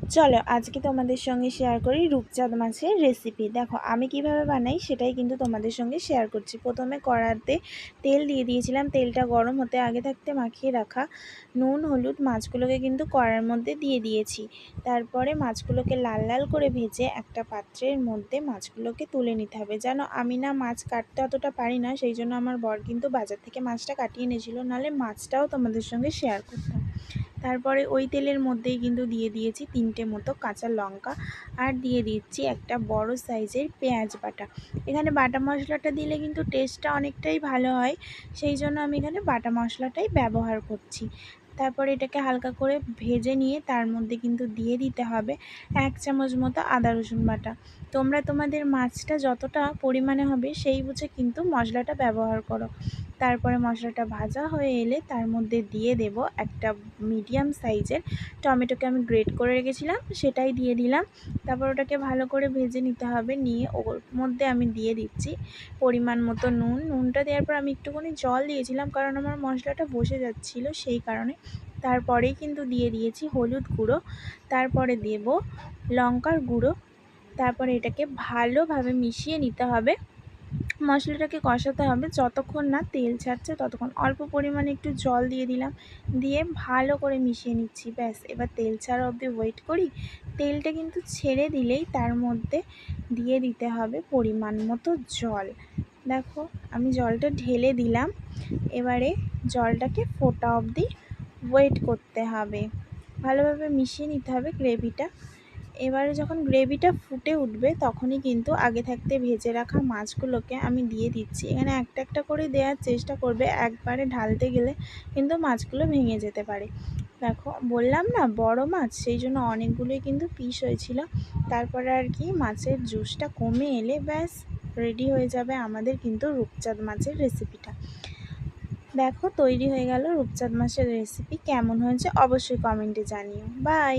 চলো, আজকে তোমাদের সঙ্গে শেয়ার করি রূপচাঁদ মাছের রেসিপি দেখো, আমি কীভাবে বানাই সেটাই কিন্তু তোমাদের সঙ্গে শেয়ার করছি। প্রথমে কড়াতে তেল দিয়ে দিয়েছিলাম। তেলটা গরম হতে আগে থাকতে মাখিয়ে রাখা নুন, হলুদ মাছগুলোকে কিন্তু কড়ার মধ্যে দিয়ে দিয়েছি। তারপরে মাছগুলোকে লাল লাল করে ভেজে একটা পাত্রের মধ্যে মাছগুলোকে তুলে নিতে হবে। যেন আমি না মাছ কাটতে অতটা পারি না, সেই জন্য আমার বর কিন্তু বাজার থেকে মাছটা কাটিয়ে এনেছিল। নাহলে মাছটাও তোমাদের সঙ্গে শেয়ার করতাম। তারপরে ওই তেলের মধ্যেই কিন্তু দিয়ে দিয়েছি তিনটে মতো কাঁচা লঙ্কা আর দিয়ে দিচ্ছি একটা বড় সাইজের পেঁয়াজ বাটা। এখানে বাটা মশলাটা দিলে কিন্তু টেস্টটা অনেকটাই ভালো হয়, সেই জন্য আমি এখানে বাটা মশলাটাই ব্যবহার করছি। তারপর এটাকে হালকা করে ভেজে নিয়ে তার মধ্যে কিন্তু দিয়ে দিতে হবে এক চামচ মতো আদা রসুন বাটা। তোমরা তোমাদের মাছটা যতটা পরিমাণে হবে সেই বুঝে কিন্তু মশলাটা ব্যবহার করো। তারপরে মশলাটা ভাজা হয়ে এলে তার মধ্যে দিয়ে দেব একটা মিডিয়াম সাইজের টমেটোকে আমি গ্রেট করে রেখেছিলাম, সেটাই দিয়ে দিলাম। তারপর ওটাকে ভালো করে ভেজে নিতে হবে, নিয়ে ওর মধ্যে আমি দিয়ে দিচ্ছি পরিমাণ মতো নুন। নুনটা দেওয়ার পর আমি একটুখানি জল দিয়েছিলাম কারণ আমার মশলাটা বসে যাচ্ছিল সেই কারণে। তারপরেই কিন্তু দিয়ে দিয়েছি হলুদ গুঁড়ো, তারপরে দেব লঙ্কার গুঁড়ো, তারপরে এটাকে ভালোভাবে মিশিয়ে নিতে হবে। মশলাটাকে কষাতে হবে, যতক্ষণ না তেল ছাড়ছে ততক্ষণ। অল্প পরিমাণে একটু জল দিয়ে দিলাম, দিয়ে ভালো করে মিশিয়ে নিচ্ছি, ব্যাস। এবার তেল ছাড়া অবধি ওয়েট করি। তেলটা কিন্তু ছেড়ে দিলেই তার মধ্যে দিয়ে দিতে হবে পরিমাণ মতো জল। দেখো, আমি জলটা ঢেলে দিলাম। এবারে জলটাকে ফোটা অবধি ওয়েট করতে হবে। ভালোভাবে মিশিয়ে নিতে হবে গ্রেভিটা। এবারে যখন গ্রেভিটা ফুটে উঠবে, তখনই কিন্তু আগে থাকতে ভেজে রাখা মাছগুলোকে আমি দিয়ে দিচ্ছি। এখানে একটা একটা করে দেওয়ার চেষ্টা করবে, একবারে ঢালতে গেলে কিন্তু মাছগুলো ভেঙে যেতে পারে। দেখো, বললাম না, বড় মাছ, সেই জন্য অনেকগুলোই কিন্তু পিস হয়েছিল। তারপরে আর কি, মাছের জুসটা কমে এলে ব্যাস রেডি হয়ে যাবে আমাদের কিন্তু রূপচাঁদ মাছের রেসিপিটা দেখো তৈরি হয়ে গেল রূপচাঁদ মাছের রেসিপি কেমন হয়েছে অবশ্যই কমেন্টে জানিও। বাই